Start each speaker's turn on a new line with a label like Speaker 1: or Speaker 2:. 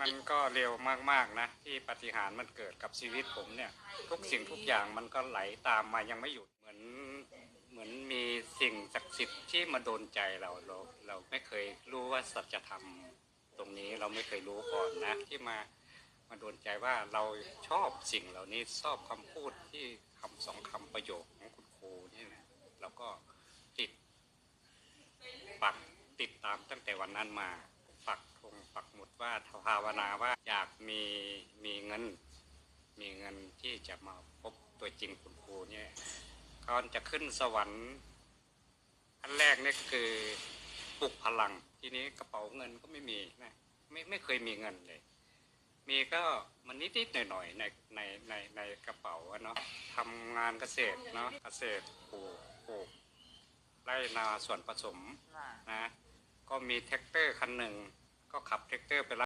Speaker 1: มันก็เร็วมากๆนะ ที่ปฏิหารมันเกิดกับชีวิตผมเนี่ย ทุกสิ่งทุกอย่างมันก็ไหลตามมายังไม่หยุดเหมือนเหมือนมีสิ่งศักดิ์สิทธิ์ที่มาโดนใจเราเราเราไม่เคยรู้ว่าสัจธรรมตรงนี้เราไม่เคยรู้ก่อนนะ ที่มามาโดนใจว่าเราชอบสิ่งเหล่านี้ชอบคำพูดที่คำสองคำประโยคของคุณครูนี่นะเราก็ติดปักติดตามตั้งแต่วันนั้นมา ปักธงปักหมุดว่าภาวนาว่าอยากมีมีเงิน มีเงินที่จะมาพบตัวจริงคุณครูเนี่ยก่อนจะขึ้นสวรรค์อันแรกนี่คือปลุกพลัง ทีนี้กระเป๋าเงินก็ไม่มีนะไม่ไม่เคยมีเงินเลย มีก็มันนิดๆหน่อยๆในในในในกระเป๋าเนาะทำงานเกษตรเนาะเกษตรปลูกปลูกไร่นาส่วนผสมนะก็มีแท็กเตอร์คันหนึ่ง ก็ขับแท็กเตอร์ไปรับ